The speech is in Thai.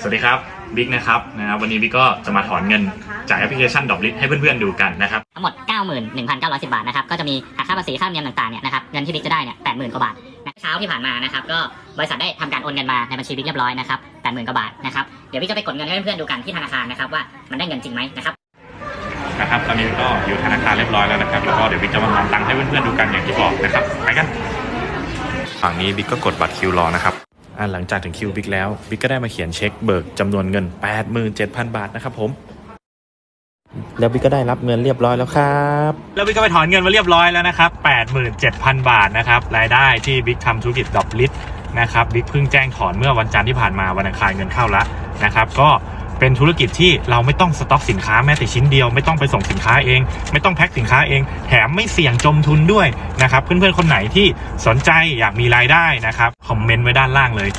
สวัสดีครับบิ๊กนะครับนะครับวันนี้บิ๊กก็จะมาถอนเงินจากแอปพลิเคชันดอกลิทให้เพื่อนๆดูกันนะครับทั้งหมด 91,910 บาทนะครับก็จะมีหักค่าภาษีค่าธรรมเนียมต่างๆเนี่ยนะครับเงินที่บิ๊กจะได้เนี่ย80,000กว่าบาทนะเช้าที่ผ่านมานะครับก็บริษัทได้ทำการโอนเงินมาในบัญชีบิ๊กเรียบร้อยนะครับ80,000กว่าบาทนะครับเดี๋ยวบิ๊กจะไปกดเงินให้เพื่อนๆดูกันที่ธนาคารนะครับว่ามันได้เงินจริงไหมนะครับนะครับตอนนี้ก็อยู่ธนาคารเรียบร้อยแล้วนะครับแล้วก็เดี๋ยวบิ๊กจะมาถอนตังค์ให้เพื่อนๆดูกันอย่างที่บอกนะครับไปกันฝั่งนี้บิ๊กก็กดบัตรคิวรอนะครับ อ่าหลังจากถึงคิวบิ๊กแล้วบิ๊กก็ได้มาเขียนเช็คเบิกจำนวนเงิน 87,000 บาทนะครับผม แล้วบิ๊กก็ได้รับเงินเรียบร้อยแล้วครับ แล้วบิ๊กก็ไปถอนเงินมาเรียบร้อยแล้วนะครับ 87,000 บาทนะครับรายได้ที่บิ๊กทำธุรกิจดอบลิทนะครับบิ๊กเพิ่งแจ้งถอนเมื่อวันจันทร์ที่ผ่านมาวันอังคารเงินเข้าแล้วนะครับ ก็ เป็นธุรกิจที่เราไม่ต้องสต็อกสินค้าแม้แต่ชิ้นเดียว ไม่ต้องไปส่งสินค้าเอง ไม่ต้องแพ็คสินค้าเอง แถมไม่เสี่ยงจมทุนด้วยนะครับเพื่อนๆคนไหนที่สนใจอยากมีรายได้นะครับคอมเมนต์ไว้ด้านล่างเลย